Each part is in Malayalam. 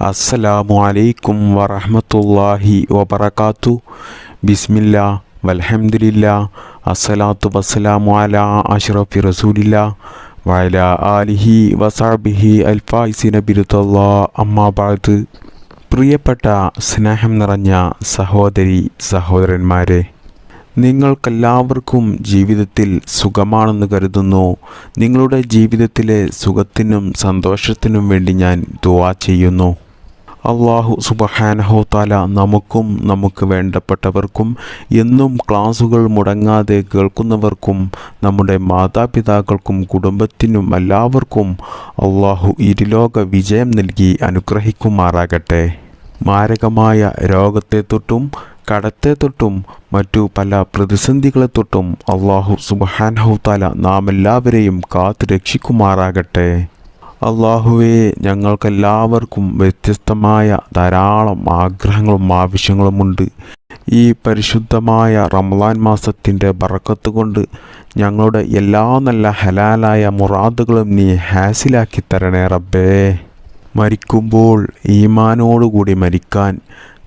അസ്സലാമു അലൈക്കും വറഹമത്തല്ലാഹി വബർക്കാത്തു ബിസ്മില്ല വലഹമുല്ല അസ്സലാത്തു വസ്സലാമു അല അഷ്റഫി റസൂലില്ല വയല ആലിഹി വസാബിഹി അൽഫായിസിന ബിരുദല്ലാ അമ്മാബാദ് പ്രിയപ്പെട്ട സ്നേഹം നിറഞ്ഞ സഹോദരി സഹോദരന്മാരെ നിങ്ങൾക്കെല്ലാവർക്കും ജീവിതത്തിൽ സുഖമാണെന്ന് കരുതുന്നു. നിങ്ങളുടെ ജീവിതത്തിലെ സുഖത്തിനും സന്തോഷത്തിനും വേണ്ടി ഞാൻ ദുവാ ചെയ്യുന്നു. അള്ളാഹു സുബഹാനഹോ താല നമുക്കും നമുക്ക് വേണ്ടപ്പെട്ടവർക്കും എന്നും ക്ലാസുകൾ മുടങ്ങാതെ കേൾക്കുന്നവർക്കും നമ്മുടെ മാതാപിതാക്കൾക്കും കുടുംബത്തിനും എല്ലാവർക്കും അള്ളാഹു ഇരുലോക വിജയം നൽകി അനുഗ്രഹിക്കുമാറാകട്ടെ. മാരകമായ രോഗത്തെ തൊട്ടും കടത്തെ തൊട്ടും മറ്റു പല പ്രതിസന്ധികളെ തൊട്ടും അള്ളാഹു സുബാൻഹുത്താല നാം എല്ലാവരെയും കാത്തു രക്ഷിക്കുമാറാകട്ടെ. അള്ളാഹുവെ ഞങ്ങൾക്കെല്ലാവർക്കും വ്യത്യസ്തമായ ധാരാളം ആഗ്രഹങ്ങളും ആവശ്യങ്ങളുമുണ്ട് ഈ പരിശുദ്ധമായ റംലാൻ മാസത്തിന്റെ ബറക്കത്ത് കൊണ്ട് ഞങ്ങളുടെ എല്ലാ നല്ല ഹലാലായ മുറാദുകളും നീ ഹാസിലാക്കി തരണേ റബ്ബേ. മരിക്കുമ്പോൾ ഈമാനോടുകൂടി മരിക്കാൻ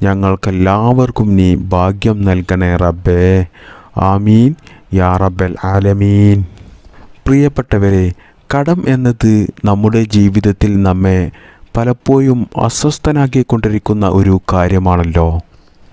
ഞങ്ങൾക്കെല്ലാവർക്കും നീ ഭാഗ്യം നൽകണേ റബ്ബേ. ആമീൻ. യാ റബ്ബൽ ആലമീൻ. പ്രിയപ്പെട്ടവരെ കടം എന്നത് നമ്മുടെ ജീവിതത്തിൽ നമ്മെ പലപ്പോഴും അസ്വസ്ഥനാക്കിക്കൊണ്ടിരിക്കുന്ന ഒരു കാര്യമാണല്ലോ.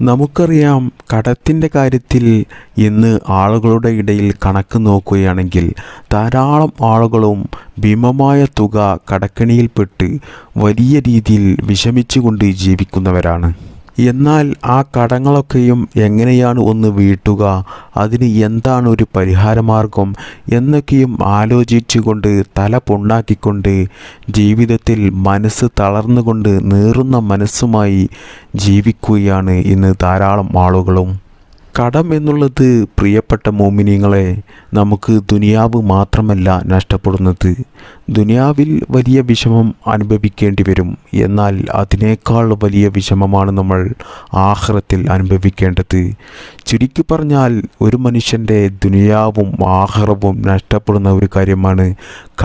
നമുക്കറിയാം കടത്തിന്റെ കാര്യത്തിൽ ഇന്ന് ആളുകളുടെ ഇടയിൽ കണക്ക് നോക്കുകയാണെങ്കിൽ ധാരാളം ആളുകളും ഭീമമായ തുക കടക്കണിയിൽപ്പെട്ട് വലിയ രീതിയിൽ വിഷമിച്ചുകൊണ്ട് ജീവിക്കുന്നവരാണ്. എന്നാൽ ആ കടങ്ങളൊക്കെയും എങ്ങനെയാണ് ഒന്ന് വീട്ടുക? അതിന് എന്താണ് ഒരു പരിഹാരമാർഗം? എന്നൊക്കെയും ആലോചിച്ചുകൊണ്ട് തല പൊണ്ണാക്കിക്കൊണ്ട് ജീവിതത്തിൽ മനസ്സ് തളർന്നുകൊണ്ട് നീറുന്ന മനസ്സുമായി ജീവിക്കുകയാണ് ഇന്ന് ധാരാളം ആളുകളും. കടം എന്നുള്ളത് പ്രിയപ്പെട്ട മോമിനിയങ്ങളെ നമുക്ക് ദുനിയാവ് മാത്രമല്ല നഷ്ടപ്പെടുന്നത്. ദുനിയാവിൽ വലിയ വിഷമം അനുഭവിക്കേണ്ടി വരും. എന്നാൽ അതിനേക്കാൾ വലിയ വിഷമമാണ് നമ്മൾ ആഹ്റത്തിൽ അനുഭവിക്കേണ്ടത്. ചുരുക്കി പറഞ്ഞാൽ ഒരു മനുഷ്യന്റെ ദുനിയാവും ആഹ്റവും നഷ്ടപ്പെടുന്ന ഒരു കാര്യമാണ്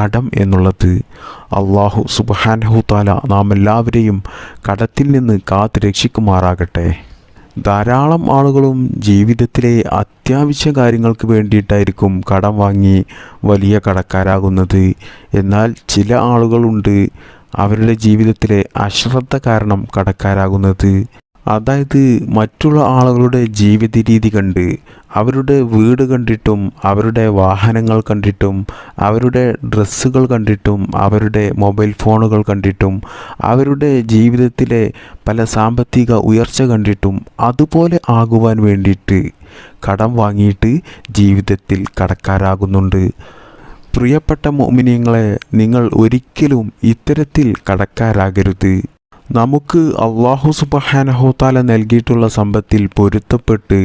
കടം എന്നുള്ളത്. അള്ളാഹു സുബാൻഹു താല നാം എല്ലാവരെയും കടത്തിൽ നിന്ന് കാത്തു രക്ഷിക്കുമാറാകട്ടെ ധാരാളം ആളുകളും ജീവിതത്തിലെ അത്യാവശ്യ കാര്യങ്ങൾക്ക് വേണ്ടിയിട്ടായിരിക്കും കടം വാങ്ങി വലിയ കടക്കാരാകുന്നത്. എന്നാൽ ചില ആളുകളുണ്ട് അവരുടെ ജീവിതത്തിലെ അശ്രദ്ധ കാരണം കടക്കാരാകുന്നത്. അതായത് മറ്റുള്ള ആളുകളുടെ ജീവിത രീതി കണ്ട് അവരുടെ വീട് കണ്ടിട്ടും അവരുടെ വാഹനങ്ങൾ കണ്ടിട്ടും അവരുടെ ഡ്രസ്സുകൾ കണ്ടിട്ടും അവരുടെ മൊബൈൽ ഫോണുകൾ കണ്ടിട്ടും അവരുടെ ജീവിതത്തിലെ പല സാമ്പത്തിക ഉയർച്ച കണ്ടിട്ടും അതുപോലെ ആകുവാൻ വേണ്ടിയിട്ട് കടം വാങ്ങിയിട്ട് ജീവിതത്തിൽ കടക്കാരാകുന്നുണ്ട്. പ്രിയപ്പെട്ട മോമിനിയങ്ങളെ നിങ്ങൾ ഒരിക്കലും ഇത്തരത്തിൽ കടക്കാരാകരുത്. നമുക്ക് അള്ളാഹു സുബഹാനഹോത്താല നൽകിയിട്ടുള്ള സമ്പത്തിൽ പൊരുത്തപ്പെട്ട്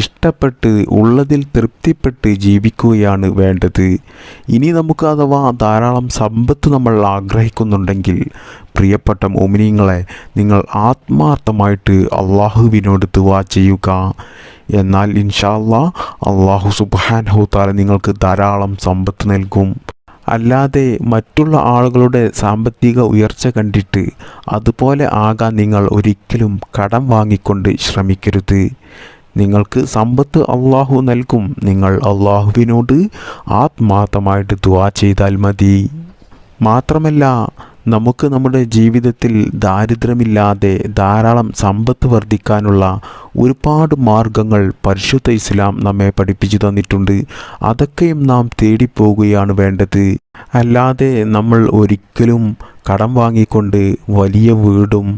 ഇഷ്ടപ്പെട്ട് ഉള്ളതിൽ തൃപ്തിപ്പെട്ട് ജീവിക്കുകയാണ് വേണ്ടത്. ഇനി നമുക്ക് അഥവാ ധാരാളം സമ്പത്ത് നമ്മൾ ആഗ്രഹിക്കുന്നുണ്ടെങ്കിൽ പ്രിയപ്പെട്ട മോമിനിയങ്ങളെ നിങ്ങൾ ആത്മാർത്ഥമായിട്ട് അള്ളാഹുവിനോട് ദുവാ ചെയ്യുക. എന്നാൽ ഇൻഷാല്ലാ അള്ളാഹു സുബാൻഹുത്താല നിങ്ങൾക്ക് ധാരാളം സമ്പത്ത് നൽകും. അല്ലാതെ മറ്റുള്ള ആളുകളുടെ സാമ്പത്തിക ഉയർച്ച കണ്ടിട്ട് അതുപോലെ ആകാൻ നിങ്ങൾ ഒരിക്കലും കടം വാങ്ങിക്കൊണ്ട് ശ്രമിക്കരുത്. നിങ്ങൾക്ക് സമ്പത്ത് അള്ളാഹു നൽകും. നിങ്ങൾ അള്ളാഹുവിനോട് ആത്മാർത്ഥമായിട്ട് ദുവാ ചെയ്താൽ മതി. മാത്രമല്ല നമുക്ക് നമ്മുടെ ജീവിതത്തിൽ ദാരിദ്ര്യമില്ലാതെ ധാരാളം സമ്പത്ത് വർദ്ധിക്കാനുള്ള ഒരുപാട് മാർഗങ്ങൾ പരിശുദ്ധ ഇസ്ലാം നമ്മെ പഠിപ്പിച്ചു തന്നിട്ടുണ്ട്. അതൊക്കെയും നാം തേടിപ്പോവുകയാണ് വേണ്ടത്. അല്ലാതെ നമ്മൾ ഒരിക്കലും കടം വാങ്ങിക്കൊണ്ട് വലിയ വീടും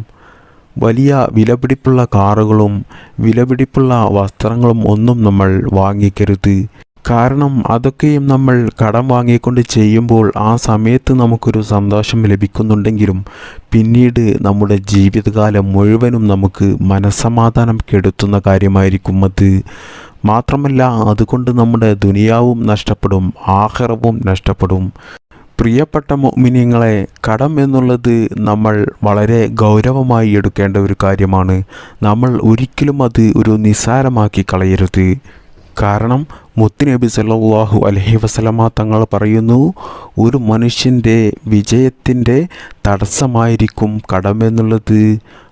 വലിയ വിലപിടിപ്പുള്ള കാറുകളും വിലപിടിപ്പുള്ള വസ്ത്രങ്ങളും ഒന്നും നമ്മൾ വാങ്ങിക്കരുത്. കാരണം അതൊക്കെയും നമ്മൾ കടം വാങ്ങിക്കൊണ്ട് ചെയ്യുമ്പോൾ ആ സമയത്ത് നമുക്കൊരു സന്തോഷം ലഭിക്കുന്നുണ്ടെങ്കിലും പിന്നീട് നമ്മുടെ ജീവിതകാലം മുഴുവനും നമുക്ക് മനസ്സമാധാനം കെടുത്തുന്ന കാര്യമായിരിക്കും അത്. മാത്രമല്ല അതുകൊണ്ട് നമ്മുടെ ദുനിയാവും നഷ്ടപ്പെടും ആഹാരവും നഷ്ടപ്പെടും. പ്രിയപ്പെട്ട മോമിനിയങ്ങളെ കടം എന്നുള്ളത് നമ്മൾ വളരെ ഗൗരവമായി എടുക്കേണ്ട ഒരു കാര്യമാണ്. നമ്മൾ ഒരിക്കലും അത് ഒരു നിസ്സാരമാക്കി കളയരുത്. കാരണം മുത്തുനബി സല്ലാഹു അലഹി വസല്ലമ തങ്ങൾ പറയുന്നു ഒരു മനുഷ്യന്റെ വിജയത്തിന്റെ തടസ്സമായിരിക്കും കടമെന്നുള്ളത്.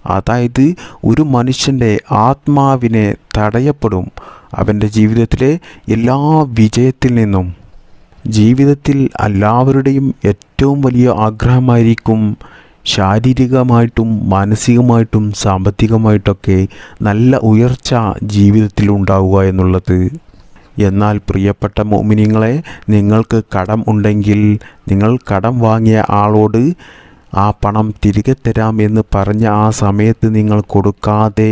അതായത് ഒരു മനുഷ്യന്റെ ആത്മാവിനെ തടയപ്പെടും അവന്റെ ജീവിതത്തിലെ എല്ലാ വിജയത്തിൽ നിന്നും. ജീവിതത്തിൽ എല്ലാവരുടെയും ഏറ്റവും വലിയ ആഗ്രഹമായിരിക്കും ശാരീരികമായിട്ടും മാനസികമായിട്ടും സാമ്പത്തികമായിട്ടൊക്കെ നല്ല ഉയർച്ച ജീവിതത്തിൽ ഉണ്ടാവുക എന്നുള്ളത്. എന്നാൽ പ്രിയപ്പെട്ട മോമിനിങ്ങളെ നിങ്ങൾക്ക് കടം ഉണ്ടെങ്കിൽ നിങ്ങൾ കടം വാങ്ങിയ ആളോട് ആ പണം തിരികെ തരാം എന്ന് പറഞ്ഞ ആ സമയത്ത് നിങ്ങൾ കൊടുക്കാതെ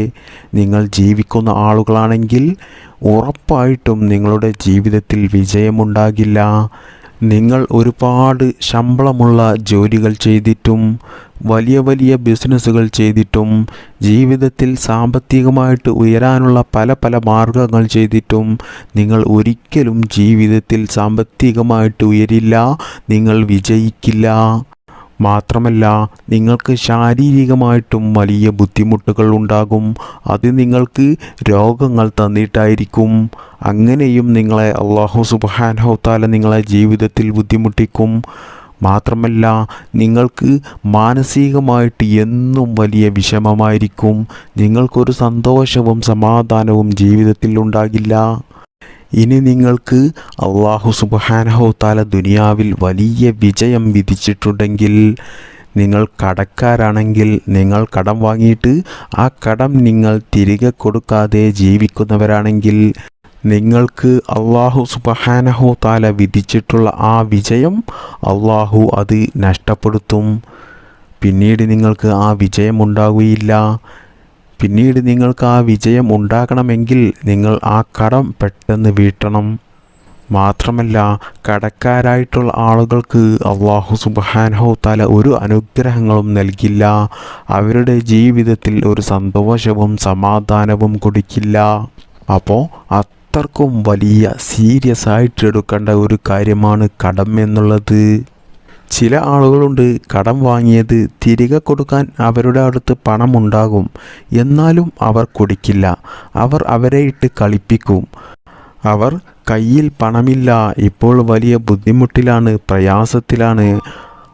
നിങ്ങൾ ജീവിക്കുന്ന ആളുകളാണെങ്കിൽ ഉറപ്പായിട്ടും നിങ്ങളുടെ ജീവിതത്തിൽ വിജയമുണ്ടാകില്ല. നിങ്ങൾ ഒരുപാട് ശമ്പളമുള്ള ജോലികൾ ചെയ്തിട്ടും വലിയ വലിയ ബിസിനസ്സുകൾ ചെയ്തിട്ടും ജീവിതത്തിൽ സാമ്പത്തികമായിട്ട് ഉയരാനുള്ള പല പല മാർഗങ്ങൾ ചെയ്തിട്ടും നിങ്ങൾ ഒരിക്കലും ജീവിതത്തിൽ സാമ്പത്തികമായിട്ട് ഉയരില്ല നിങ്ങൾ വിജയിക്കില്ല. മാത്രമല്ല നിങ്ങൾക്ക് ശാരീരികമായിട്ടും വലിയ ബുദ്ധിമുട്ടുകൾ ഉണ്ടാകും. അത് നിങ്ങൾക്ക് രോഗങ്ങൾ തന്നിട്ടായിരിക്കും. അങ്ങനെയും നിങ്ങളെ അള്ളാഹു സുബാനഹുത്താല നിങ്ങളെ ജീവിതത്തിൽ ബുദ്ധിമുട്ടിക്കും. മാത്രമല്ല നിങ്ങൾക്ക് മാനസികമായിട്ട് എന്നും വലിയ വിഷമമായിരിക്കും. നിങ്ങൾക്കൊരു സന്തോഷവും സമാധാനവും ജീവിതത്തിൽ ഉണ്ടാകില്ല. ഇനി നിങ്ങൾക്ക് അള്ളാഹു സുബാനഹു താല ദുനിയാവിൽ വലിയ വിജയം വിധിച്ചിട്ടുണ്ടെങ്കിൽ നിങ്ങൾ കടക്കാരാണെങ്കിൽ നിങ്ങൾ കടം വാങ്ങിയിട്ട് ആ കടം നിങ്ങൾ തിരികെ കൊടുക്കാതെ ജീവിക്കുന്നവരാണെങ്കിൽ നിങ്ങൾക്ക് അള്ളാഹു സുബഹാനഹു താല വിധിച്ചിട്ടുള്ള ആ വിജയം അള്ളാഹു അത് നഷ്ടപ്പെടുത്തും. പിന്നീട് നിങ്ങൾക്ക് ആ വിജയം ഉണ്ടാകുകയില്ല പിന്നീട് നിങ്ങൾക്ക് ആ വിജയം ഉണ്ടാകണമെങ്കിൽ നിങ്ങൾ ആ കടം പെട്ടെന്ന് വീട്ടണം. മാത്രമല്ല കടക്കാരായിട്ടുള്ള ആളുകൾക്ക് അള്ളാഹു സുബാനഹു തല ഒരു അനുഗ്രഹങ്ങളും നൽകില്ല. അവരുടെ ജീവിതത്തിൽ ഒരു സന്തോഷവും സമാധാനവും കൊടുക്കില്ല. അപ്പോൾ അത്രക്കും വലിയ സീരിയസ് ആയിട്ട് എടുക്കേണ്ട ഒരു കാര്യമാണ് കടം എന്നുള്ളത്. ചില ആളുകളുണ്ട് കടം വാങ്ങിയത് തിരികെ കൊടുക്കാൻ അവരുടെ അടുത്ത് പണമുണ്ടാകും. എന്നാലും അവർ കൊടുക്കില്ല. അവർ അവരെ ഇട്ട് കളിപ്പിക്കും. അവർ കയ്യിൽ പണമില്ല. ഇപ്പോൾ വലിയ ബുദ്ധിമുട്ടിലാണ് പ്രയാസത്തിലാണ്.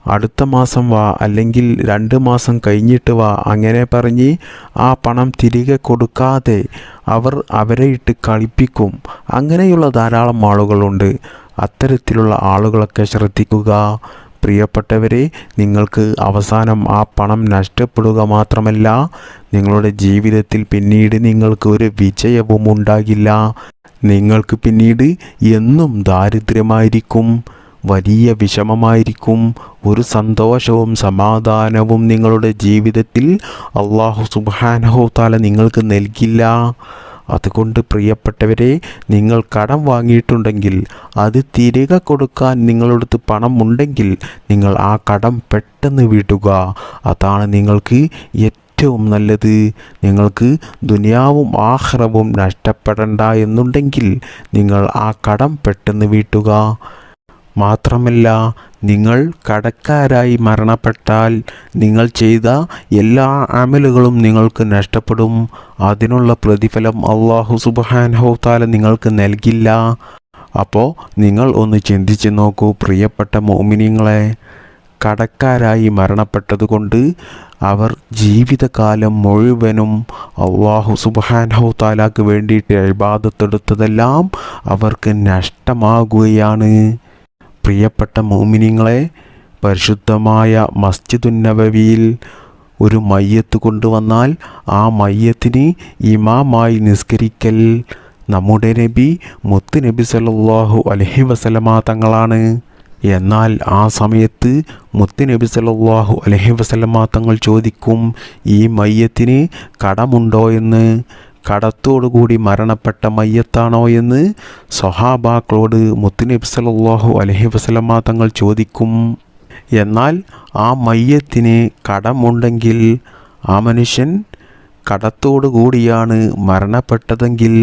അടുത്ത മാസം വാ അല്ലെങ്കിൽ രണ്ട് മാസം കഴിഞ്ഞിട്ട് വാ അങ്ങനെ പറഞ്ഞ് ആ പണം തിരികെ കൊടുക്കാതെ അവർ അവരെ ഇട്ട് കളിപ്പിക്കും. അങ്ങനെയുള്ള ധാരാളം ആളുകളുണ്ട്. അത്തരത്തിലുള്ള ആളുകളൊക്കെ ശ്രദ്ധിക്കുക. പ്രിയപ്പെട്ടവരെ നിങ്ങൾക്ക് അവസാനം ആ പണം നഷ്ടപ്പെടുക മാത്രമല്ല നിങ്ങളുടെ ജീവിതത്തിൽ പിന്നീട് നിങ്ങൾക്ക് ഒരു വിജയവും ഉണ്ടാകില്ല. നിങ്ങൾക്ക് പിന്നീട് എന്നും ദാരിദ്ര്യമായിരിക്കും. വലിയ വിഷമമായിരിക്കും. ഒരു സന്തോഷവും സമാധാനവും നിങ്ങളുടെ ജീവിതത്തിൽ അള്ളാഹു സുബാനഹോ താല നിങ്ങൾക്ക് നൽകില്ല. അതുകൊണ്ട് പ്രിയപ്പെട്ടവരെ നിങ്ങൾ കടം വാങ്ങിയിട്ടുണ്ടെങ്കിൽ അത് തിരികെ കൊടുക്കാൻ നിങ്ങളടുത്ത് പണം ഉണ്ടെങ്കിൽ നിങ്ങൾ ആ കടം പെട്ടെന്ന് വീട്ടുക അതാണ് നിങ്ങൾക്ക് ഏറ്റവും നല്ലത്. നിങ്ങൾക്ക് ദുനിയാവും ആഹ്റവും നഷ്ടപ്പെടണ്ട എന്നുണ്ടെങ്കിൽ നിങ്ങൾ ആ കടം പെട്ടെന്ന് വീട്ടുക. മാത്രമല്ല നിങ്ങൾ കടക്കാരായി മരണപ്പെട്ടാൽ നിങ്ങൾ ചെയ്ത എല്ലാ അമലുകളും നിങ്ങൾക്ക് നഷ്ടപ്പെടും. അതിനുള്ള പ്രതിഫലം അള്ളാഹു സുബാൻഹോത്താല നിങ്ങൾക്ക് നൽകില്ല. അപ്പോൾ നിങ്ങൾ ഒന്ന് ചിന്തിച്ച് നോക്കൂ പ്രിയപ്പെട്ട മോമിനിങ്ങളെ. കടക്കാരായി മരണപ്പെട്ടതുകൊണ്ട് അവർ ജീവിതകാലം മുഴുവനും അള്ളാഹു സുബാൻഹു താലാക്ക് വേണ്ടിയിട്ട് അഴിബാധത്തെടുത്തതെല്ലാം അവർക്ക് നഷ്ടമാകുകയാണ്. പ്രിയപ്പെട്ട മോമിനിങ്ങളെ പരിശുദ്ധമായ മസ്ജിദുന്നബവിയിൽ ഒരു മയ്യത്ത് കൊണ്ടുവന്നാൽ ആ മയ്യത്തിന് ഇമാമായി നിസ്കരിക്കൽ നമ്മുടെ നബി മുത്ത് നബി സല്ലാഹു അലഹി വസലമ തങ്ങളാണ്. എന്നാൽ ആ സമയത്ത് മുത്ത് നബി സല്ലാഹു അലഹി വസലമ തങ്ങൾ ചോദിക്കും ഈ മയ്യത്തിന് കടമുണ്ടോ? എന്ന്. കടത്തോടുകൂടി മരണപ്പെട്ട മയ്യത്താണോ എന്ന് സൊഹാബാക്കളോട് മുത്തുനബി സലല്ലാഹു അലഹി വസ്ലമ തങ്ങൾ ചോദിക്കും. എന്നാൽ ആ മയ്യത്തിന് കടമുണ്ടെങ്കിൽ ആ മനുഷ്യൻ കടത്തോടു കൂടിയാണ് മരണപ്പെട്ടതെങ്കിൽ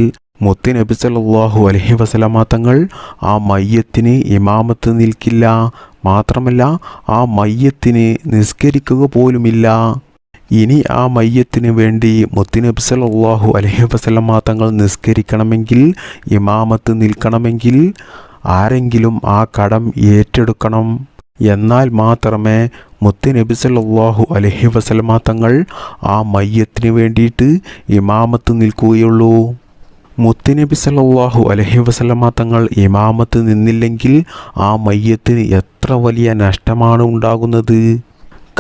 മുത്തി നബി സല്ലാഹു അലഹി വസ്ലമ തങ്ങൾ ആ മയ്യത്തിന് ഇമാമത്ത് നിൽക്കില്ല. മാത്രമല്ല ആ മയ്യത്തിന് നിസ്കരിക്കുക പോലുമില്ല. ഇനി ആ മയ്യത്തിന് വേണ്ടി മുത്തുനബി സല്ലല്ലാഹു അലഹി വസല്ലമ തങ്ങൾ നിസ്കരിക്കണമെങ്കിൽ ഇമാമത്ത് നിൽക്കണമെങ്കിൽ ആരെങ്കിലും ആ കടം ഏറ്റെടുക്കണം. എന്നാൽ മാത്രമേ മുത്തുനബി സല്ലല്ലാഹു അലഹി വസല്ലമ തങ്ങൾ ആ മയ്യത്തിന് വേണ്ടിയിട്ട് ഇമാമത്ത് നിൽക്കുകയുള്ളൂ. മുത്തുനബി സല്ലല്ലാഹു അലഹി വസല്ലമ തങ്ങൾ ഇമാമത്ത് നിന്നില്ലെങ്കിൽ ആ മയ്യത്തിന് എത്ര വലിയ നഷ്ടമാണ് ഉണ്ടാകുന്നത്?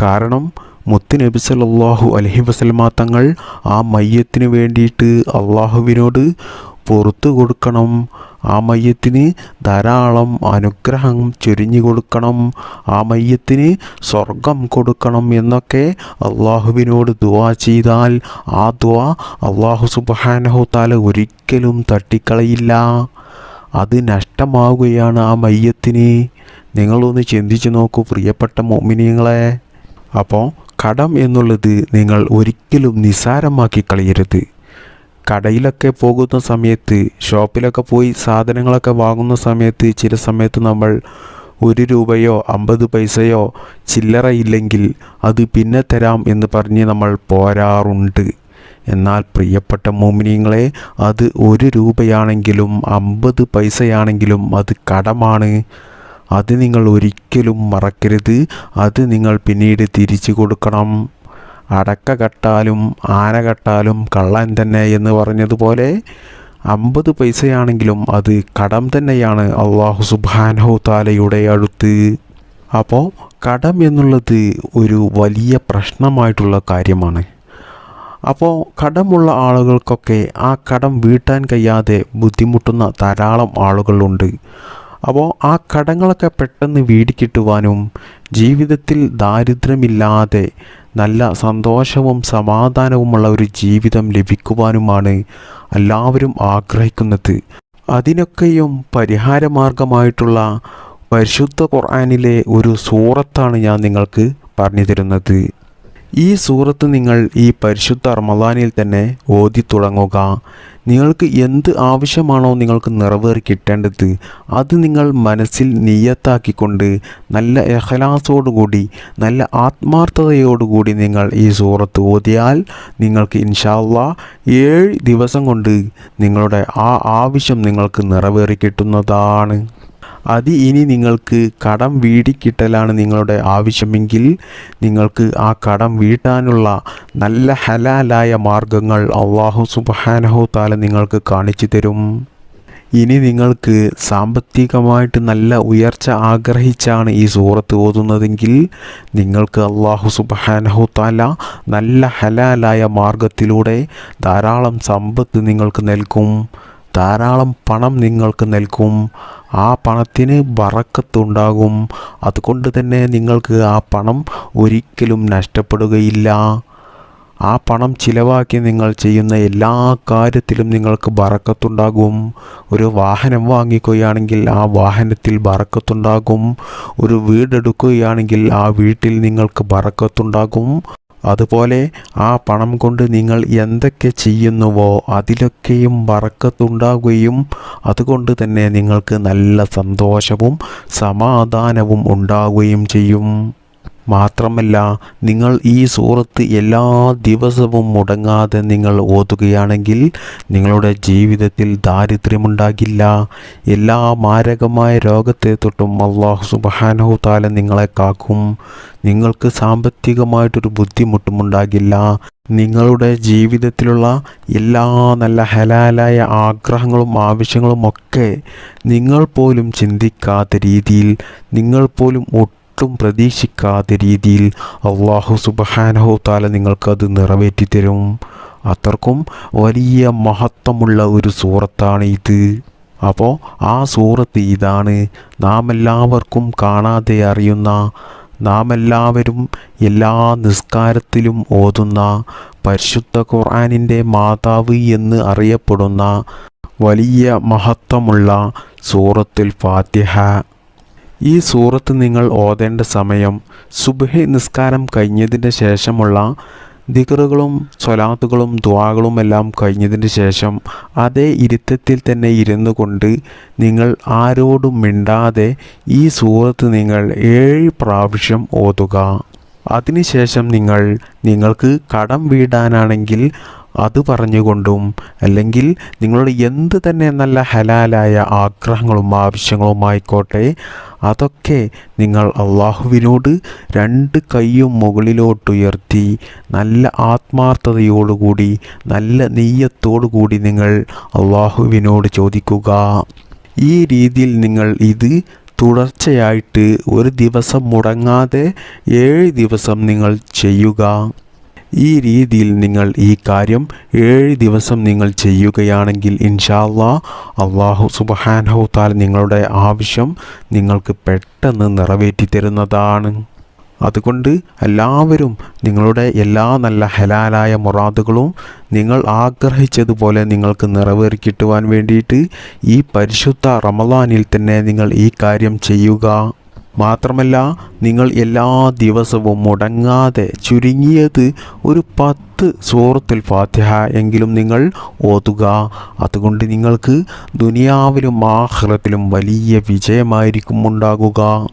കാരണം മുത്തുനബി സല്ലല്ലാഹു അലഹി വസല്ലമ തങ്ങൾ ആ മയ്യത്തിന് വേണ്ടിയിട്ട് അള്ളാഹുവിനോട് പുറത്തു കൊടുക്കണം. ആ മയ്യത്തിന് ധാരാളം അനുഗ്രഹം ചൊരിഞ്ഞു കൊടുക്കണം. ആ മയ്യത്തിന് സ്വർഗം കൊടുക്കണം എന്നൊക്കെ അള്ളാഹുവിനോട് ദുവാ ചെയ്താൽ ആ ദുവാ അള്ളാഹു സുബാനഹു താല ഒരിക്കലും തട്ടിക്കളയില്ല. അത് നഷ്ടമാവുകയാണ് ആ മയ്യത്തിന്. നിങ്ങളൊന്ന് ചിന്തിച്ചു നോക്കൂ പ്രിയപ്പെട്ട മോമിനിയങ്ങളെ അപ്പോൾ കടം എന്നുള്ളത് നിങ്ങൾ ഒരിക്കലും നിസാരമാക്കി കളയരുത്. കടയിലൊക്കെ പോകുന്ന സമയത്ത് ഷോപ്പിലൊക്കെ പോയി സാധനങ്ങളൊക്കെ വാങ്ങുന്ന സമയത്ത് ചില സമയത്ത് നമ്മൾ ഒരു രൂപയോ അമ്പത് പൈസയോ ചില്ലറ ഇല്ലെങ്കിൽ അത് പിന്നെ തരാം എന്ന് പറഞ്ഞ് നമ്മൾ പോരാറുണ്ട്. എന്നാൽ പ്രിയപ്പെട്ട മോമിനിയങ്ങളെ അത് ഒരു രൂപയാണെങ്കിലും അമ്പത് പൈസയാണെങ്കിലും അത് കടമാണ്. അത് നിങ്ങൾ ഒരിക്കലും മറക്കരുത്. അത് നിങ്ങൾ പിന്നീട് തിരിച്ചു കൊടുക്കണം. അടക്ക കട്ടാലും ആന കട്ടാലും കള്ളൻ തന്നെ എന്ന് പറഞ്ഞതുപോലെ അമ്പത് പൈസയാണെങ്കിലും അത് കടം തന്നെയാണ് അള്ളാഹു സുബാനഹു താലയുടെ അടുത്ത്. അപ്പോൾ കടം എന്നുള്ളത് ഒരു വലിയ പ്രശ്നമായിട്ടുള്ള കാര്യമാണ്. അപ്പോൾ കടമുള്ള ആളുകൾക്കൊക്കെ ആ കടം വീട്ടാൻ കഴിയാതെ ബുദ്ധിമുട്ടുന്ന ധാരാളം ആളുകളുണ്ട്. അപ്പോൾ ആ കടങ്ങളൊക്കെ പെട്ടെന്ന് വീടിക്കിട്ടുവാനും ജീവിതത്തിൽ ദാരിദ്ര്യമില്ലാതെ നല്ല സന്തോഷവും സമാധാനവുമുള്ള ഒരു ജീവിതം ലഭിക്കുവാനുമാണ് എല്ലാവരും ആഗ്രഹിക്കുന്നത്. അതിനൊക്കെയും പരിഹാരമാർഗമായിട്ടുള്ള പരിശുദ്ധ ഖുർആാനിലെ ഒരു സൂറത്താണ് ഞാൻ നിങ്ങൾക്ക് പറഞ്ഞു തരുന്നത് ഈ സൂറത്ത് നിങ്ങൾ ഈ പരിശുദ്ധ റമദാനിൽ തന്നെ ഓതി തുടങ്ങുക. നിങ്ങൾക്ക് എന്ത് ആവശ്യമാണോ നിങ്ങൾക്ക് നിറവേറി കിട്ടേണ്ടത് അത് നിങ്ങൾ മനസ്സിൽ നിയത്താക്കിക്കൊണ്ട് നല്ല എഹലാസോടുകൂടി നല്ല ആത്മാർത്ഥതയോടുകൂടി നിങ്ങൾ ഈ സൂറത്ത് ഓതിയാൽ നിങ്ങൾക്ക് ഇൻഷാല്ല ഏഴ് ദിവസം കൊണ്ട് നിങ്ങളുടെ ആ ആവശ്യം നിങ്ങൾക്ക് നിറവേറി കിട്ടുന്നതാണ്. അത് ഇനി നിങ്ങൾക്ക് കടം വീടിക്കിട്ടലാണ് നിങ്ങളുടെ ആവശ്യമെങ്കിൽ നിങ്ങൾക്ക് ആ കടം വീട്ടാനുള്ള നല്ല ഹലാലായ മാർഗങ്ങൾ അള്ളാഹു സുബാനഹു താല നിങ്ങൾക്ക് കാണിച്ചു തരും. ഇനി നിങ്ങൾക്ക് സാമ്പത്തികമായിട്ട് നല്ല ഉയർച്ച ആഗ്രഹിച്ചാണ് ഈ സൂറത്ത് ഓതുന്നതെങ്കിൽ നിങ്ങൾക്ക് അള്ളാഹു സുബാനഹു താല നല്ല ഹലാലായ മാർഗത്തിലൂടെ ധാരാളം സമ്പത്ത് നിങ്ങൾക്ക് നൽകും. ധാരാളം പണം നിങ്ങൾക്ക് നൽകും. ആ പണത്തിന് വറക്കത്തുണ്ടാകും. അതുകൊണ്ട് തന്നെ നിങ്ങൾക്ക് ആ പണം ഒരിക്കലും നഷ്ടപ്പെടുകയില്ല. ആ പണം ചിലവാക്കി നിങ്ങൾ ചെയ്യുന്ന എല്ലാ കാര്യത്തിലും നിങ്ങൾക്ക് ബറക്കത്തുണ്ടാകും ഒരു വാഹനം വാങ്ങിക്കുകയാണെങ്കിൽ ആ വാഹനത്തിൽ ബറക്കത്തുണ്ടാകും ഒരു വീടെടുക്കുകയാണെങ്കിൽ ആ വീട്ടിൽ നിങ്ങൾക്ക് ബറക്കത്തുണ്ടാകും അതുപോലെ ആ പണം കൊണ്ട് നിങ്ങൾ എന്തൊക്കെ ചെയ്യുന്നുവോ അതിലൊക്കെയും വറക്കത്തുണ്ടാകുകയും അതുകൊണ്ട് തന്നെ നിങ്ങൾക്ക് നല്ല സന്തോഷവും സമാധാനവും ഉണ്ടാകുകയും ചെയ്യും. മാത്രമല്ല നിങ്ങൾ ഈ സൂറത്ത് എല്ലാ ദിവസവും മുടങ്ങാതെ നിങ്ങൾ ഓതുകയാണെങ്കിൽ നിങ്ങളുടെ ജീവിതത്തിൽ ദാരിദ്ര്യമുണ്ടാകില്ല. എല്ലാ മാരകമായ രോഗത്തെ തൊട്ടും അള്ളാഹു സുബാനഹു താല നിങ്ങളെ കാക്കും. നിങ്ങൾക്ക് സാമ്പത്തികമായിട്ടൊരു ബുദ്ധിമുട്ടും ഉണ്ടാകില്ല. നിങ്ങളുടെ ജീവിതത്തിലുള്ള എല്ലാ നല്ല ഹലാലായ ആഗ്രഹങ്ങളും ആവശ്യങ്ങളും ഒക്കെ നിങ്ങൾ പോലും ചിന്തിക്കാത്ത രീതിയിൽ നിങ്ങൾ പോലും ഒട്ടും പ്രതീക്ഷിക്കാത്ത രീതിയിൽ അള്ളാഹു സുബഹാനഹു താല നിങ്ങൾക്കത് നിറവേറ്റി തരും. അത്രക്കും വലിയ മഹത്വമുള്ള ഒരു സൂറത്താണ് ഇത്. അപ്പോൾ ആ സൂറത്ത് ഇതാണ് നാം എല്ലാവർക്കും കാണാതെ അറിയുന്ന നാം എല്ലാവരും എല്ലാ നിസ്കാരത്തിലും ഓതുന്ന പരിശുദ്ധ ഖുർആാനിന്റെ മാതാവ് എന്ന് അറിയപ്പെടുന്ന വലിയ മഹത്വമുള്ള സൂറത്തുൽ ഫാത്തിഹ. ഈ സൂറത്ത് നിങ്ങൾ ഓതേണ്ട സമയം സുബഹി നിസ്കാരം കഴിഞ്ഞതിന് ശേഷമുള്ള ദിക്റുകളും സ്വലാത്തുകളും ദ്വാകളുമെല്ലാം കഴിഞ്ഞതിന് ശേഷം അതേ ഇരുത്തത്തിൽ തന്നെ ഇരുന്നു കൊണ്ട് നിങ്ങൾ ആരോടും മിണ്ടാതെ ഈ സൂറത്ത് നിങ്ങൾ ഏഴ് പ്രാവശ്യം ഓതുക. അതിനുശേഷം നിങ്ങൾ നിങ്ങൾക്ക് കടം വീടാനാണെങ്കിൽ അത് പറഞ്ഞുകൊണ്ടും അല്ലെങ്കിൽ നിങ്ങളുടെ എന്ത് തന്നെ നല്ല ഹലാലായ ആഗ്രഹങ്ങളും ആവശ്യങ്ങളുമായിക്കോട്ടെ അതൊക്കെ നിങ്ങൾ അള്ളാഹുവിനോട് രണ്ട് കൈയും മുകളിലോട്ടുയർത്തി നല്ല ആത്മാർത്ഥതയോടുകൂടി നല്ല നെയ്യത്തോടുകൂടി നിങ്ങൾ അള്ളാഹുവിനോട് ചോദിക്കുക. ഈ രീതിയിൽ നിങ്ങൾ ഇത് തുടർച്ചയായിട്ട് ഒരു ദിവസം മുടങ്ങാതെ ഏഴ് ദിവസം നിങ്ങൾ ചെയ്യുക. ഈ രീതിയിൽ നിങ്ങൾ ഈ കാര്യം ഏഴ് ദിവസം നിങ്ങൾ ചെയ്യുകയാണെങ്കിൽ ഇൻഷാല്ലാ അള്ളാഹു സുബഹാനഹു താൽ നിങ്ങളുടെ ആവശ്യം നിങ്ങൾക്ക് പെട്ടെന്ന് നിറവേറ്റി തരുന്നതാണ്. അതുകൊണ്ട് എല്ലാവരും നിങ്ങളുടെ എല്ലാ നല്ല ഹലാലായ മുറാദുകളും നിങ്ങൾ ആഗ്രഹിച്ചതുപോലെ നിങ്ങൾക്ക് നിറവേറി കിട്ടുവാൻ വേണ്ടിയിട്ട് ഈ പരിശുദ്ധ റമദാനിൽ തന്നെ നിങ്ങൾ ഈ കാര്യം ചെയ്യുക. മാത്രമല്ല നിങ്ങൾ എല്ലാ ദിവസവും മുടങ്ങാതെ ചുരുങ്ങിയത് ഒരു പത്ത് സൂറത്തുൽ ഫാത്തിഹ എങ്കിലും നിങ്ങൾ ഓതുക. അതുകൊണ്ട് നിങ്ങൾക്ക് ദുനിയാവിലും ആഹ്ലത്തിലും വലിയ വിജയമായിരിക്കും ഉണ്ടാകുക.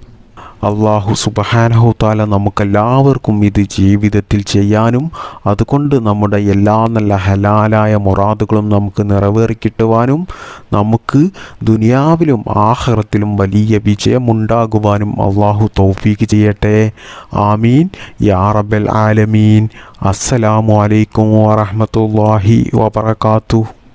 അള്ളാഹു സുബഹാനഹു താല നമുക്കെല്ലാവർക്കും ഇത് ജീവിതത്തിൽ ചെയ്യാനും അതുകൊണ്ട് നമ്മുടെ എല്ലാ നല്ല ഹലാലായ മൊറാദുകളും നമുക്ക് നിറവേറി കിട്ടുവാനും നമുക്ക് ദുനിയാവിലും ആഹ്റത്തിലും വലിയ വിജയമുണ്ടാകുവാനും അള്ളാഹു തൗഫീക്ക് ചെയ്യട്ടെ. ആമീൻ. യാ റബൽ ആലമീൻ. അസ്സലാമു അലൈക്കും വറഹ്മത്തുള്ളാഹി വബറകാതുഹു.